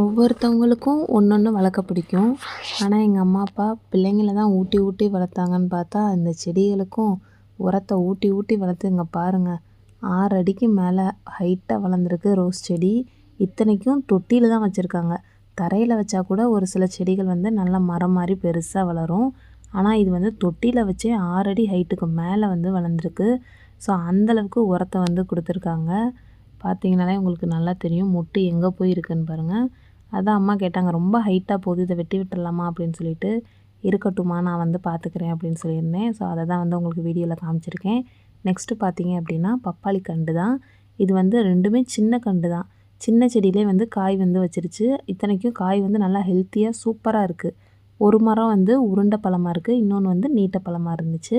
ஒவ்வொருத்தவங்களுக்கும் ஒன்று ஒன்று வளர்க்க பிடிக்கும். ஆனால் எங்கள் அம்மா அப்பா பிள்ளைங்கள தான் ஊட்டி ஊட்டி வளர்த்தாங்கன்னு பார்த்தா இந்த செடிகளுக்கும் உரத்தை ஊட்டி ஊட்டி வளர்த்து இங்கே பாருங்கள் ஆறு அடிக்கு மேலே ஹைட்டாக வளர்ந்துருக்கு ரோஸ் செடி. இத்தனைக்கும் தொட்டியில் தான் வச்சுருக்காங்க. தரையில் வச்சா கூட ஒரு சில செடிகள் வந்து நல்லா மரம் மாதிரி பெருசாக வளரும். ஆனால் இது வந்து தொட்டியில் வச்சே ஆறு அடி ஹைட்டுக்கு மேலே வந்து வளர்ந்துருக்கு. ஸோ அந்தளவுக்கு உரத்தை வந்து கொடுத்துருக்காங்க. பார்த்தீங்கனாலே உங்களுக்கு நல்லா தெரியும். மொட்டு எங்கே போய் இருக்குன்னு பாருங்கள் அதான் அம்மா கேட்டாங்க ரொம்ப ஹைட்டாக போகுது இதை வெட்டி விட்டுடலாமா? அப்படின்னு சொல்லிட்டு இருக்கட்டுமா நான் வந்து பார்த்துக்கிறேன் அப்படின்னு சொல்லியிருந்தேன். ஸோ அதை தான் வந்து உங்களுக்கு வீடியோவில் காமிச்சிருக்கேன். நெக்ஸ்ட்டு பார்த்தீங்க அப்படின்னா பப்பாளி கண்டு தான். இது வந்து ரெண்டுமே சின்ன கண்டு தான். சின்ன செடியிலே வந்து காய் வந்து வச்சிருச்சு. இத்தனைக்கும் காய் வந்து நல்லா ஹெல்த்தியாக சூப்பராக இருக்குது ஒரு மரம் வந்து உருண்டை பழமாக இருக்குது இன்னொன்று வந்து நீட்ட பழமாக இருந்துச்சு.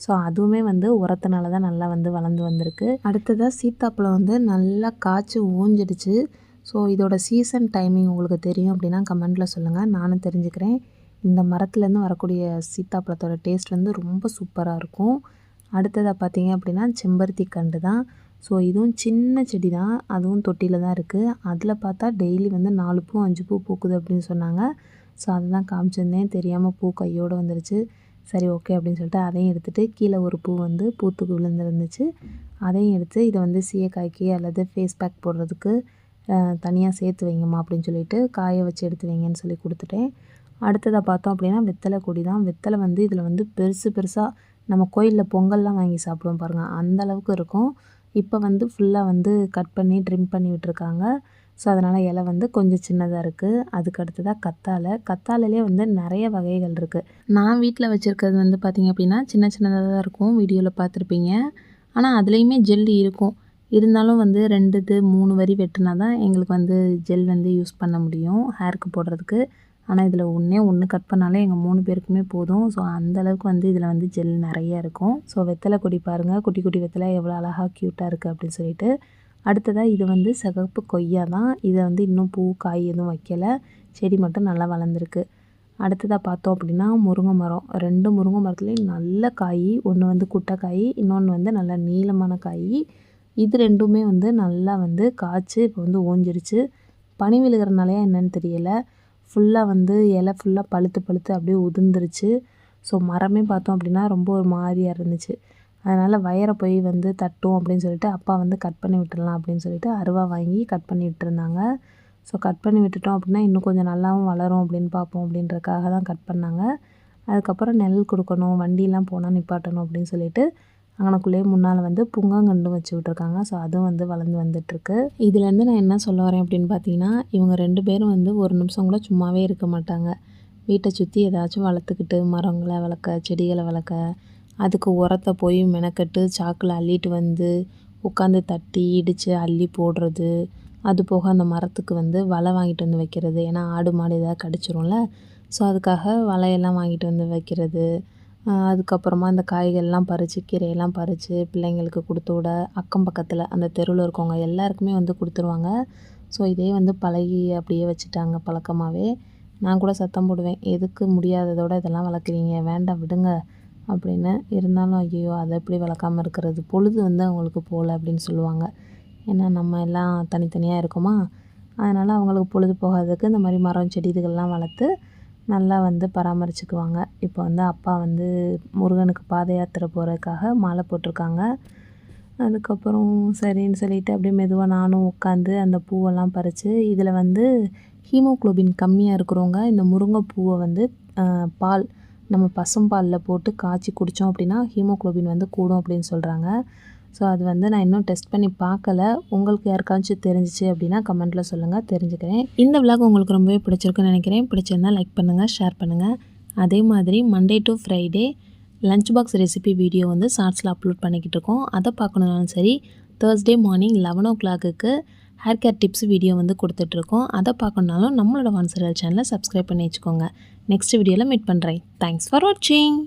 ஸோ அதுவுமே வந்து உரத்தினால தான் நல்லா வந்து வளர்ந்து வந்திருக்கு. அடுத்ததாக சீத்தாப்பழம் வந்து நல்லா காய்ச்சி ஊஞ்சிடுச்சு ஸோ இதோட சீசன் டைமிங் உங்களுக்கு தெரியும் அப்படின்னா கமெண்ட்டில் சொல்லுங்கள் நானும் தெரிஞ்சுக்கிறேன். இந்த மரத்துலேருந்து வரக்கூடிய சீத்தாப்பழத்தோட டேஸ்ட் வந்து ரொம்ப சூப்பராக இருக்கும். அடுத்ததாக பார்த்தீங்க அப்படின்னா செம்பருத்தி கண்டு தான். ஸோ இதுவும் சின்ன செடி தான். அதுவும் தொட்டியில் தான் இருக்குது அதில் பார்த்தா டெய்லி வந்து நாலு பூ அஞ்சு பூ பூக்குது அப்படின்னு சொன்னாங்க. ஸோ அதை தான் காமிச்சிருந்தேன். தெரியாமல் பூ கையோடு வந்துருச்சு. சரி ஓகே அப்படின்னு சொல்லிட்டு அதையும் எடுத்துகிட்டு கீழே ஒரு பூ வந்து பூத்துக்கு விழுந்துருந்துச்சு. அதையும் எடுத்து இதை வந்து சீயக்காய்க்கு அல்லது ஃபேஸ் பேக் போடுறதுக்கு தனியாக சேர்த்து வைங்கம்மா அப்படின்னு சொல்லிட்டு காய வச்சு எடுத்து வைங்கன்னு சொல்லி கொடுத்துட்டேன். அடுத்ததாக பார்த்தோம் அப்படின்னா வெத்தலை கொடி தான். வெத்தலை வந்து இதில் வந்து பெருசு பெருசாக நம்ம கோயிலில் பொங்கல்லாம் வாங்கி சாப்பிடுவோம் பாருங்கள் அந்த அளவுக்கு இருக்கும். இப்போ வந்து ஃபுல்லாக வந்து கட் பண்ணி ட்ரிம் பண்ணி விட்டுருக்காங்க. ஸோ அதனால் இலை வந்து கொஞ்சம் சின்னதாக இருக்குது அதுக்கு அடுத்ததாக கத்தாழை. கத்தாழையிலே வந்து நிறைய வகைகள் இருக்குது நான் வீட்டில் வச்சுருக்கிறது வந்து பார்த்திங்க அப்படின்னா சின்ன சின்னதாக தான் இருக்கும். வீடியோவில் பார்த்துருப்பீங்க. ஆனால் அதுலேயுமே ஜெல்லி இருக்கும். இருந்தாலும் வந்து ரெண்டு இது மூணு வரி வெட்டினா தான் எங்களுக்கு வந்து ஜெல் வந்து யூஸ் பண்ண முடியும் ஹேருக்கு போடுறதுக்கு. ஆனால் இதில் ஒன்றே ஒன்று கட் பண்ணாலே எங்கள் மூணு பேருக்குமே போதும். ஸோ அந்தளவுக்கு வந்து இதில் வந்து ஜெல் நிறைய இருக்கும். ஸோ வெத்தலை கொடி பாருங்கள் குட்டி குட்டி வெத்தலை எவ்வளோ அழகாக க்யூட்டாக இருக்குது அப்படின்னு சொல்லிட்டு. அடுத்ததாக இது வந்து சிகப்பு கொய்யா தான். இதை வந்து இன்னும் பூ காய் எதுவும் வைக்கலை. செடி மட்டும் நல்லா வளர்ந்துருக்கு. அடுத்ததாக பார்த்தோம் அப்படின்னா முருங்கை மரம். ரெண்டு முருங்கை மரத்துலேயும் நல்ல காய் ஒன்று வந்து குட்டை காய் இன்னொன்று வந்து நல்ல நீளமான காய். இது ரெண்டுமே வந்து நல்லா வந்து காய்ச்சி இப்போ வந்து ஓஞ்சிருச்சு. பனி விழுகிறனாலையா என்னன்னு தெரியலை. ஃபுல்லாக வந்து இலை ஃபுல்லாக பழுத்து பழுத்து அப்படியே உதிர்ந்துருச்சு. ஸோ மரமே பார்த்தோம் அப்படின்னா ரொம்ப ஒரு மாதிரியாக இருந்துச்சு. அதனால் வயரை போய் வந்து தட்டும் அப்படின்னு சொல்லிட்டு அப்பா வந்து கட் பண்ணி விட்டுடலாம் அப்படின்னு சொல்லிட்டு அருவா வாங்கி கட் பண்ணி விட்டுருந்தாங்க. ஸோ கட் பண்ணி விட்டுட்டோம் அப்படின்னா இன்னும் கொஞ்சம் நல்லாவும் வளரும் அப்படின்னு பார்ப்போம் அப்படின்றதுக்காக தான் கட் பண்ணாங்க. அதுக்கப்புறம் நெல் கொடுக்கணும் வண்டியெலாம் போனால் நிப்பாட்டணும் அப்படின்னு சொல்லிட்டு அங்கனக்குள்ளேயே முன்னால் வந்து புங்கங்கண்டும் வச்சு விட்ருக்காங்க ஸோ அதுவும் வந்து வளர்ந்து வந்துட்டுருக்கு. இதுலேருந்து நான் என்ன சொல்ல வரேன் அப்படின்னு பார்த்தீங்கன்னா இவங்க ரெண்டு பேரும் வந்து ஒரு நிமிஷம் கூட சும்மாவே இருக்க மாட்டாங்க. வீட்டை சுற்றி ஏதாச்சும் வளர்த்துக்கிட்டு மரங்களை வளர்க்க செடிகளை வளர்க்க அதுக்கு உரத்தை போய் மெனக்கட்டு சாக்கில் அள்ளிட்டு வந்து உட்காந்து தட்டி இடித்து அள்ளி போடுறது. அது போக அந்த மரத்துக்கு வந்து வலை வாங்கிட்டு வந்து வைக்கிறது. ஏன்னா ஆடு மாடு ஏதாவது கடிச்சிரும்ல. ஸோ அதுக்காக வலையெல்லாம் வாங்கிட்டு வந்து வைக்கிறது. அதுக்கப்புறமா இந்த காய்கறிலாம் பறித்து கீரையெல்லாம் பறித்து பிள்ளைங்களுக்கு கொடுத்து விட அக்கம் பக்கத்தில் அந்த தெருவில் இருக்கவங்க எல்லாருக்குமே வந்து கொடுத்துருவாங்க. ஸோ இதே வந்து பழகி அப்படியே வச்சுட்டாங்க பழக்கமாகவே நான் கூட சத்தம் போடுவேன் எதுக்கு முடியாததோட இதெல்லாம் வளர்க்குறீங்க? வேண்டாம் விடுங்க அப்படின்னு. இருந்தாலும் ஐயோ அதை எப்படி வளர்க்காமல் இருக்கிறது? பொழுது வந்து அவங்களுக்கு போகல அப்படின்னு சொல்லுவாங்க. ஏன்னா நம்ம எல்லாம் தனித்தனியாக இருக்கோமா? அதனால் அவங்களுக்கு பொழுது போகாததுக்கு இந்த மாதிரி மரம் செடி இதுகள்லாம் வளர்த்து நல்லா வந்து பராமரிச்சுக்குவாங்க. இப்போ வந்து அப்பா வந்து முருகனுக்கு பாத யாத்திரை போகிறதுக்காக மாலை போட்டிருக்காங்க. அதுக்கப்புறம் சரின்னு சொல்லிட்டு அப்படியே மெதுவாக நானும் உட்காந்து அந்த பூவெல்லாம் பறித்து இதில் வந்து ஹீமோக்ளோபின் கம்மியாக இருக்கிறவங்க இந்த முருங்கை பூவை வந்து பால் நம்ம பசும்பாலில் போட்டு காய்ச்சி குடித்தோம் அப்படின்னா ஹீமோக்ளோபின் வந்து கூடும் அப்படின்னு சொல்கிறாங்க ஸோ அது வந்து நான் இன்னும் டெஸ்ட் பண்ணி பார்க்கல. உங்களுக்கு யாருக்காச்சும் தெரிஞ்சிச்சு அப்படின்னா கமெண்ட்டில் சொல்லுங்கள் தெரிஞ்சுக்கிறேன். இந்த விளாக் உங்களுக்கு ரொம்பவே பிடிச்சிருக்குன்னு நினைக்கிறேன். பிடிச்சிருந்தால் லைக் பண்ணுங்கள் ஷேர் பண்ணுங்கள் அதே மாதிரி Monday to Friday lunch box recipe video வந்து ஷார்ட்ஸில் அப்லோட் பண்ணிக்கிட்டு இருக்கோம். அதை பார்க்கணுனாலும் சரி தேர்ஸ்டே மார்னிங் லெவன் ஓ கிளாக்குக்கு ஹேர் கேர் டிப்ஸ் வீடியோ வந்து கொடுத்துட்ருக்கோம் அதை பார்க்கணுனாலும் நம்மளோட வான்சரல் சேனலை சப்ஸ்கிரைப் பண்ணி வச்சுக்கோங்க. நெக்ஸ்ட் வீடியோவில் மீட் பண்ணுறேன் தேங்க்ஸ் ஃபார் வாட்சிங்